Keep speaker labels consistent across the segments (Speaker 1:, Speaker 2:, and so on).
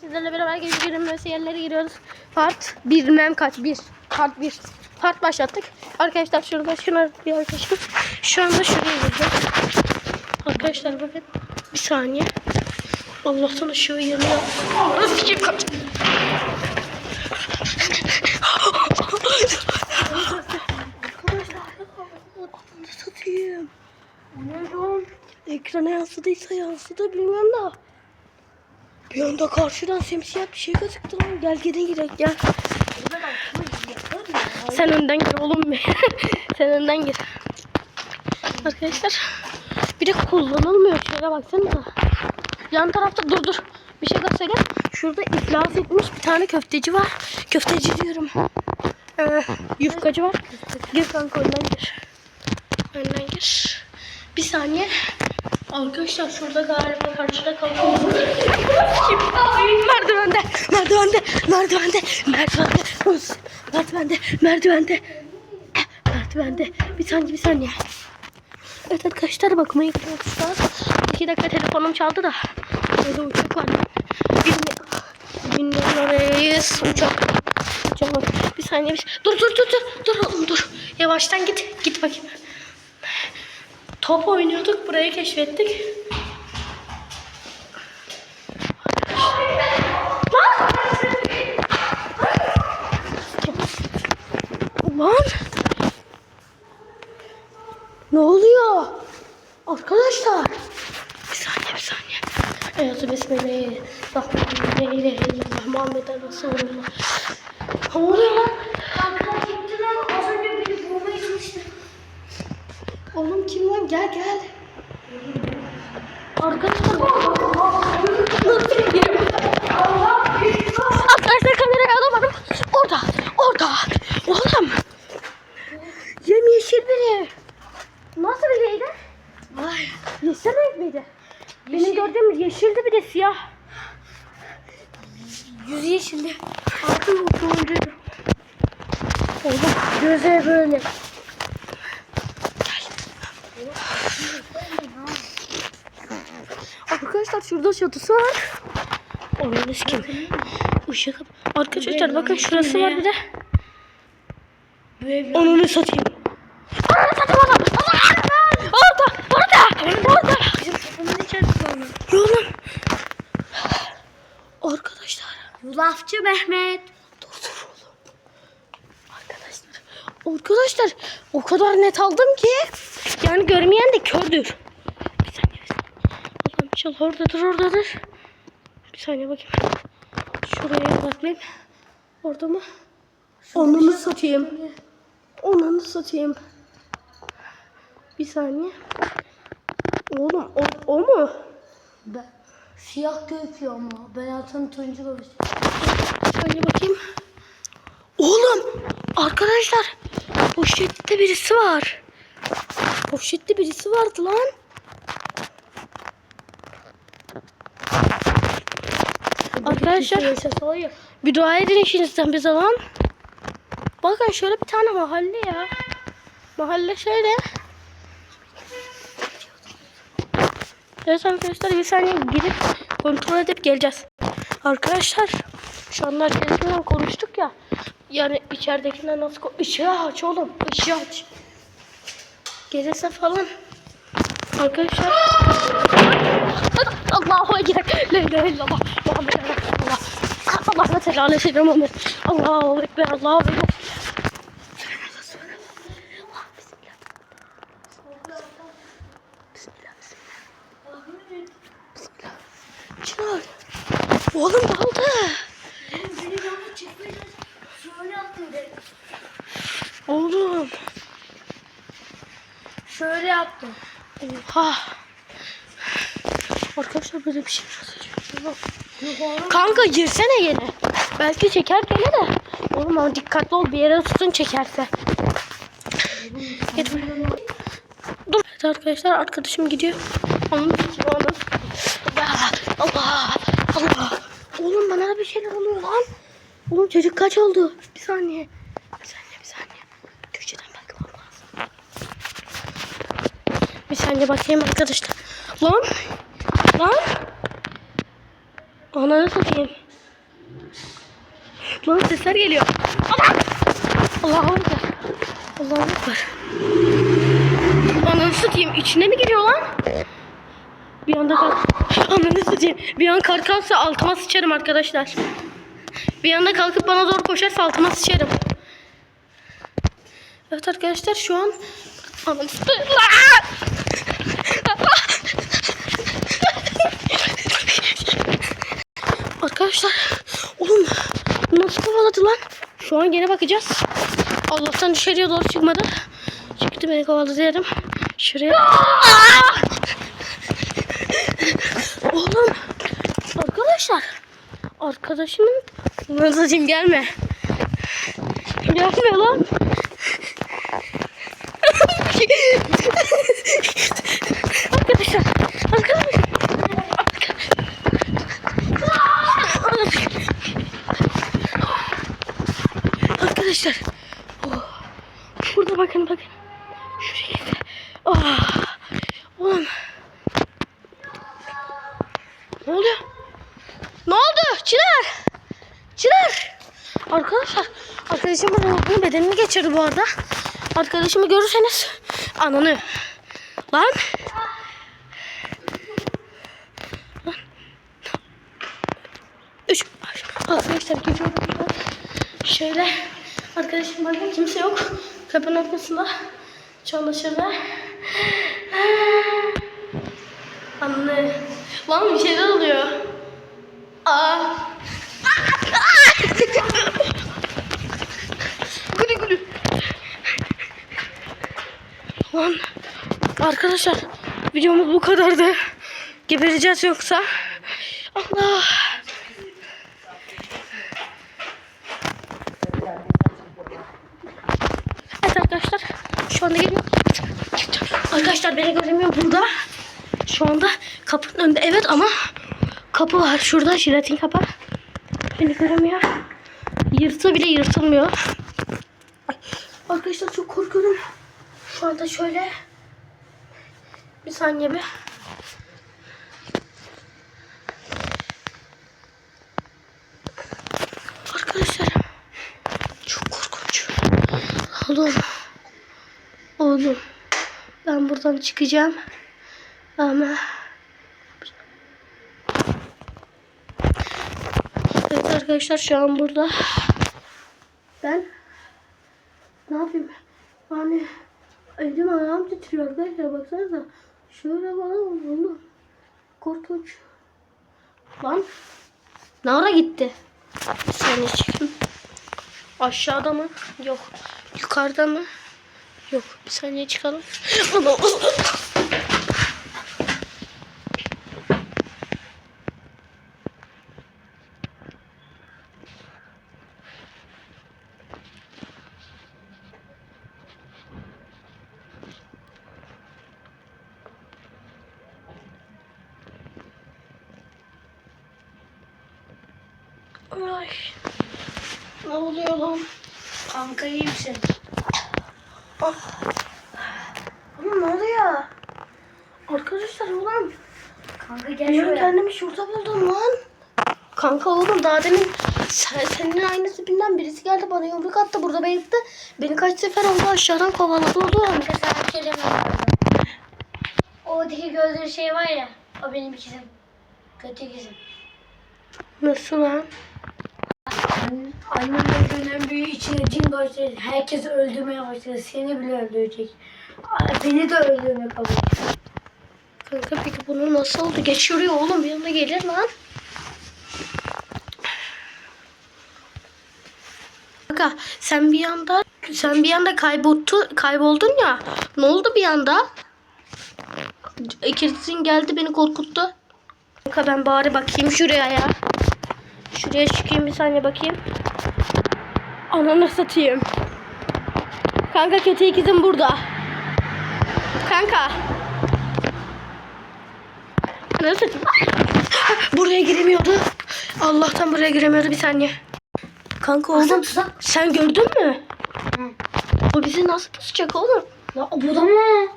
Speaker 1: Sizlerle beraber gezi görünmesi yerlere giriyoruz. Part bilmem kaç. Bir. Part bir. Part başlattık. Arkadaşlar şurada şuna bir arkadaşım. Şu anda şuraya gireceğiz. Arkadaşlar bakın. Bir saniye. Allah'tan ışığı yanıyor. Nasıl sikeyim kaç. Ne lan? Ekrana yansıdıysa yansıdı bilmiyorum da. Bir anda karşıdan simsiyah bir şey gözüktü lan. Gel geri girelim gel. Sen önden gir oğlum be. Sen önden gir. Arkadaşlar. Bir de kullanılmıyor. Şöyle baksanıza. Yan tarafta dur dur. Bir şey göstereyim. Şurada iflas etmiş bir tane köfteci var. Köfteci diyorum. Ee, yufkacı var. Gir kanka önden gir. Önden gir. Bir saniye. Arkadaşlar şurada galiba karşıda kalkıyor. Merdivende, merdivende, merdivende, merdivende, Uz, merdivende, merdivende, merdivende. Bir saniye, bir saniye. Evet arkadaşlar bakmaya gidiyoruz. İki dakika telefonum çaldı da. Orada uçak var. Bilmiyorum. Uçak. Uçak. Bir saniye bir Dur dur dur dur. Dur oğlum dur. Yavaştan git. Git bakayım. Top oynuyorduk. Burayı keşfettik. Lan! Ne oluyor? Arkadaşlar. Bir saniye bir saniye. Evet. Bismillahirrahmanirrahim. Muhammeden Resulullah. Ne oluyor lan?
Speaker 2: Kanka gitti lan. Az önce biri vurmaya çalıştı.
Speaker 1: Oğlum? Gel gel. Arkadaşlar. Arkadaşlar kamerayı alamadım. Orada. Orada. Oğlum. Yemyeşil biri. Nasıl biriydi?
Speaker 2: Vay.
Speaker 1: Yeşil renk miydi? Benim gördüğüm yeşildi bir de siyah.
Speaker 2: Yüzü yeşildi.
Speaker 1: Altın turuncuydu. Oğlum göze böyle. Arkadaşlar şurada çatısı var. Onun kim? Işık. Arkadaşlar bakın şurası var bir de.
Speaker 2: Bu ev
Speaker 1: Onu satayım. Onu satayım onu. Orada, orada, orada.
Speaker 2: bizim kapımızın içerisinde onu.
Speaker 1: Oğlum. Arkadaşlar.
Speaker 2: Yulafçı Mehmet.
Speaker 1: Dur dur oğlum. Arkadaşlar. Arkadaşlar o kadar net aldım ki. Yani görmeyen de kördür. Bir saniye bir saniye. Allah'ım inşallah oradadır oradadır. Bir saniye bakayım. Şuraya bakayım. Orada mı? Onunu satayım. Onunu satayım. Bir saniye. Oğlum o, o mu?
Speaker 2: Ben, siyah gözüküyor ama. Ben altını turuncu görüyorum.
Speaker 1: Şöyle bakayım. Oğlum arkadaşlar poşette birisi var. Poşette birisi vardı lan. Arkadaşlar bir dua edin işinizden bize lan. Bakın şöyle bir tane mahalle ya. Mahalle şöyle. Evet arkadaşlar bir saniye girip kontrol edip geleceğiz. Arkadaşlar şu anda herkesinden konuştuk ya. Yani içeridekinden nasıl ko- Işığı aç oğlum. ışığı aç. Gelirse falan. Arkadaşlar. Allahu Ekber. La ilahe illallah. Muhammed Teala aleyhi Muhammed. Allahu Ekber. Allahu Ekber. Çınar. Oğlum
Speaker 2: de.
Speaker 1: Oğlum.
Speaker 2: Şöyle yaptım.
Speaker 1: Oha. Arkadaşlar böyle bir şey yazıyor. Kanka girsene yine. Belki çeker gene de. Oğlum ama dikkatli ol bir yere tutun çekerse. Git. Dur. Evet arkadaşlar arkadaşım gidiyor. Onun için onun. Allah Allah Allah. Oğlum bana bir şeyler oluyor lan. Oğlum çocuk kaç oldu? Bir saniye. Bir saniye bir saniye. Türkçeden bakmam lazım. Bir saniye bakayım arkadaşlar. Lan. Lan. Ananı satayım. Lan sesler geliyor. Aman! Allah'ım ekber. Allah'ım ekber. Ananı satayım. İçine mi giriyor lan? Bir anda kalk. Ananı satayım. Bir an kar kalksa altıma sıçarım arkadaşlar. Bir anda kalkıp bana doğru koşarsa altıma sıçarım. Evet arkadaşlar şu an Ananı satayım. Arkadaşlar oğlum nasıl kovaladı lan? Şu an gene bakacağız. Allah'tan dışarıya doğru çıkmadı. Çıktı beni kovaladı yerim. Şuraya. Oğlum arkadaşlar arkadaşımın Nazlıcığım gelme. Gelme lan. arkadaşlar arkadaşlar Arkadaşlar. Oh. Burada bakın bakın. Şuraya gitti. Oh. Oğlum. Ne oluyor? Ne oldu? Çınar. Çınar. Arkadaşlar. Arkadaşımın ruhunu bedenini geçirdi bu arada. Arkadaşımı görürseniz. Ananı. Lan. Lan. Üç. Arkadaşlar geçiyorum. Şöyle arkadaşım bakın kimse yok. Kapının arkasında çalışırlar. Anne. Lan bir şeyler oluyor. Aa. Lan arkadaşlar videomuz bu kadardı. Gebereceğiz yoksa. Allah. Evet arkadaşlar şu anda geliyor. Arkadaşlar beni göremiyor burada. Şu anda kapının önünde evet ama kapı var şurada jiletin kapı. Beni göremiyor. Yırtı bile yırtılmıyor. Arkadaşlar çok korkuyorum. Şu anda şöyle bir saniye bir. Arkadaşlar çok korkunç. Oğlum. Oğlum. Ben buradan çıkacağım. Ama Evet arkadaşlar şu an burada. Ben ne yapayım? Yani elim ayağım titriyor arkadaşlar baksanıza. Şöyle bana oldu. Korkunç. Lan. Ne ara gitti? Saniye çıkayım. Aşağıda mı? Yok. Yukarıda mı? Yok. Bir saniye çıkalım. Ay. Ne oluyor lan?
Speaker 2: Kanka iyi misin?
Speaker 1: Ah. Ama ne oluyor? Arkadaşlar oğlum.
Speaker 2: Kanka gel
Speaker 1: Ben
Speaker 2: şuraya.
Speaker 1: kendimi şurada buldum lan. Kanka oğlum daha demin sen, senin aynı tipinden birisi geldi bana yumruk attı burada bayılttı. Beni kaç sefer oldu aşağıdan kovaladı oğlum.
Speaker 2: Kanka sana bir. O diki gözlü şey var ya. O benim ikizim. Kötü ikizim.
Speaker 1: Nasıl lan?
Speaker 2: Annemden dönen büyüğü içine cin başladı. Herkesi öldürmeye başladı. Seni bile öldürecek. Beni de öldürmeye kabul
Speaker 1: Kanka peki bunu nasıl oldu? Geçiyor oğlum bir anda gelir lan. Kanka sen bir anda sen bir anda kayboldu kayboldun ya. Ne oldu bir anda? İkizin geldi beni korkuttu. Kanka ben bari bakayım şuraya ya. Şuraya çıkayım bir saniye bakayım. Ananı satayım. Kanka kötü ikizim burada. Kanka. Nasıl? Buraya giremiyordu. Allah'tan buraya giremiyordu bir saniye. Kanka oğlum sen gördün mü?
Speaker 2: Hı.
Speaker 1: Bu bizi nasıl pusacak oğlum?
Speaker 2: Ya o bu da mı?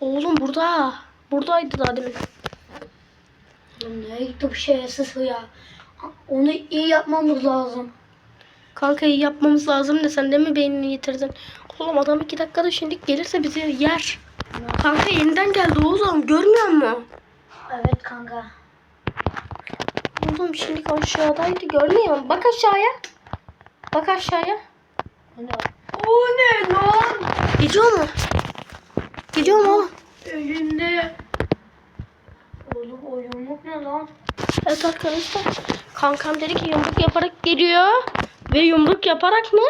Speaker 1: Oğlum burada. Buradaydı daha demin.
Speaker 2: Nereye gitti bu şerefsiz ya? Onu iyi yapmamız lazım.
Speaker 1: Kanka iyi yapmamız lazım da sen de mi beynini yitirdin? Oğlum adam iki dakikada şimdi gelirse bizi yer. Kanka yeniden geldi oğlum görmüyor musun?
Speaker 2: Evet kanka.
Speaker 1: Oğlum şimdi aşağıdaydı görmüyor musun? Bak aşağıya. Bak aşağıya.
Speaker 2: O ne? O ne lan?
Speaker 1: Gidiyor mu? Gidiyor mu oğlum?
Speaker 2: Elinde. Oğlum o yumruk ne lan?
Speaker 1: Evet arkadaşlar. Kankam dedi ki yumruk yaparak geliyor. Ve yumruk yaparak mı?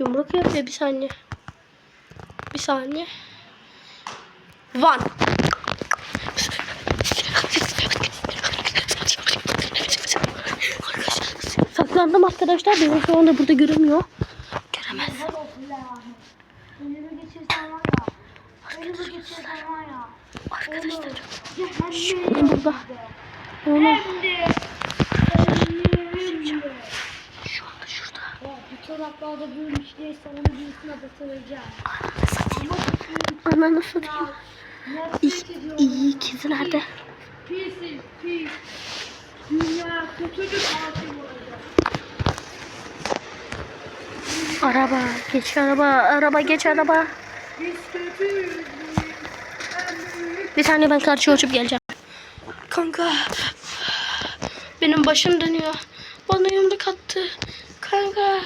Speaker 1: Yumruk yapıyor bir saniye. Bir saniye. One. Saklandım arkadaşlar. Beni şu anda burada göremiyor. Göremez.
Speaker 2: Ya.
Speaker 1: Arkadaşlar.
Speaker 2: Cehennem.
Speaker 1: Burada. Oğlum. Şu anda şurada.
Speaker 2: Ya bu çoraplarda büyümüş neyse onu birisine batıracağım.
Speaker 1: Ananı satayım.
Speaker 2: Nefret ediyorum.
Speaker 1: İyi
Speaker 2: pis. Dünya kötülük hakim olacak.
Speaker 1: Araba. Geç araba. Araba geç araba. Bir saniye ben karşıya uçup geleceğim. Kanka. Benim başım dönüyor. Bana yumruk attı. Kanka.